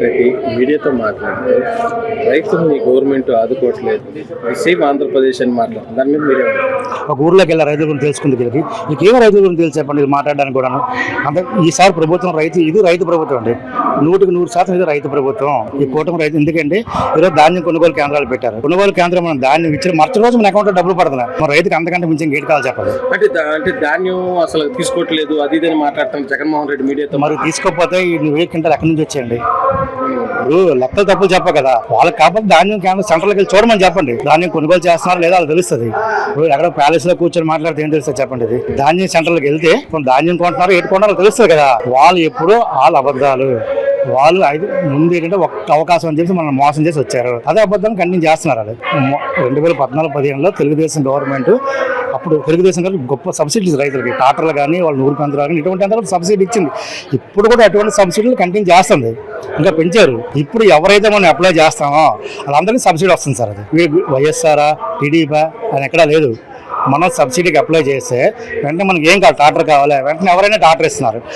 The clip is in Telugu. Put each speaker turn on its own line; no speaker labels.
రెడ్డి మీడియాతో మాట్లాడుతూ రైతుల్ని గవర్నమెంట్ ఆదుకోవట్లేదు. సేమ్ ఆంధ్రప్రదేశ్ అని మాట్లాడుతుంది. దాని మీద మీరే
ఒక ఊర్లోకి వెళ్ళి రైతుల గురించి తెలుసుకుంది వీళ్ళకి నీకేం రైతుల గురించి తెలిసి చెప్పండి? మాట్లాడడానికి కూడాను. అంటే ఈసారి ప్రభుత్వం రైతు ఇది రైతు ప్రభుత్వం అండి. నూటికి నూరు శాతం ఇది రైతు ప్రభుత్వం. ఈ కూటమి రైతు ఎందుకంటే ఈరోజు ధాన్యం కొనుగోలు కేంద్రాలు పెట్టారు. కొనుగోలు కేంద్రం మనం ధాన్యం ఇచ్చిన మరుసటి రోజు మన అకౌంట్లో డబ్బులు పడుతున్నాయి. మన రైతుకి అంతకంటే మించి ఇంకేటి కావాలి చెప్పండి?
అంటే అంటే ధాన్యం అసలు తీసుకోవట్లేదు అది ఇది అని మాట్లాడుతాను జగన్మోహన్ రెడ్డి మీడియాతో
మరి తీసుకోకపోతే ఈ నువ్వే క్వింటాలు ఎక్కడి నుంచి వచ్చేయండి? ఇప్పుడు లెక్క తప్పులు చెప్ప కదా. వాళ్ళకి కాకపోతే ధాన్యం కేంద్రం సెంటర్కి వెళ్ళి చూడమని చెప్పండి. ధాన్యం కొనుగోలు చేస్తున్నారు లేదా వాళ్ళు తెలుస్తుంది. ఇప్పుడు ఎక్కడ ప్యాలెస్లో కూర్చొని మాట్లాడితే ఏం తెలుస్తుంది చెప్పండి ఇది. ధాన్యం సెంటర్కి వెళ్తే కొన్ని ధాన్యం కొంటున్నారు ఏటు కొంటున్నారో తెలుస్తుంది కదా. వాళ్ళు ఎప్పుడు వాళ్ళ అబద్ధాలు. వాళ్ళు ఐదు ముందు ఏంటంటే ఒక్క అవకాశం అని చెప్పి మనం మోసం చేసి వచ్చారు. అదే అబద్ధం కంటిన్యూ చేస్తున్నారు అది రెండు వేల పద్నాలుగు పదిహేనులో తెలుగుదేశం గవర్నమెంట్ అప్పుడు తెలుగుదేశం గారు గొప్ప సబ్సిడీస్ రైతులకి. ట్రాక్టర్లు కానీ వాళ్ళు నూరు పంతులు కానీ ఇటువంటి అంతా సబ్సిడీ ఇచ్చింది. ఇప్పుడు కూడా అటువంటి సబ్సిడీలు కంటిన్యూ చేస్తుంది. ఇంకా పెంచారు. ఇప్పుడు ఎవరైతే మనం అప్లై చేస్తామో వాళ్ళందరికీ సబ్సిడీ వస్తుంది సార్ అది. వైఎస్ఆరా టీడీపా అని ఎక్కడా లేదు. మనం సబ్సిడీకి అప్లై చేస్తే వెంటనే మనకి ఏం కావాలి? ట్రాక్టర్ కావాలి. వెంటనే ఎవరైనా ట్రాక్టర్ ఇస్తున్నారు.